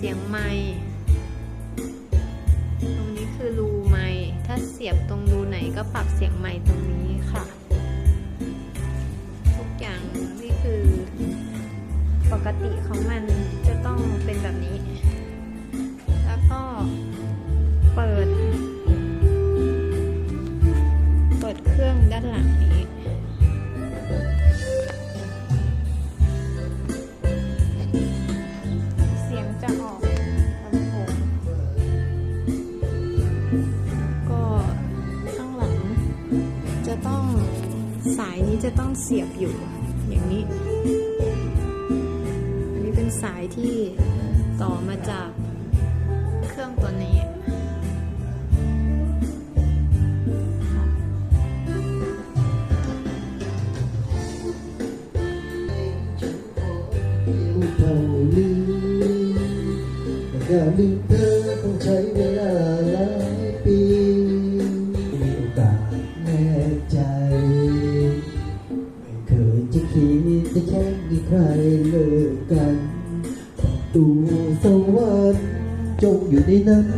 เสียงไม้ตรงนี้คือรูไม้ถ้าเสียบตรงรูไหนก็ปรับเสียงไม้ตรงนี้ค่ะ ทุกอย่างนี่คือ ปกติของมันจะต้องเป็นแบบนี้ สายนี้จะต้องเสียบอยู่อย่างนี้ อันนี้เป็นสายที่ต่อมาจากเครื่องตัวนี้ค่ะเท่าลืมแต่การลืมเธอต้องใช้เวลา คิดจะแช่งมีใครเลิกกันตัวสวรรค์จงอยู่ในนั้น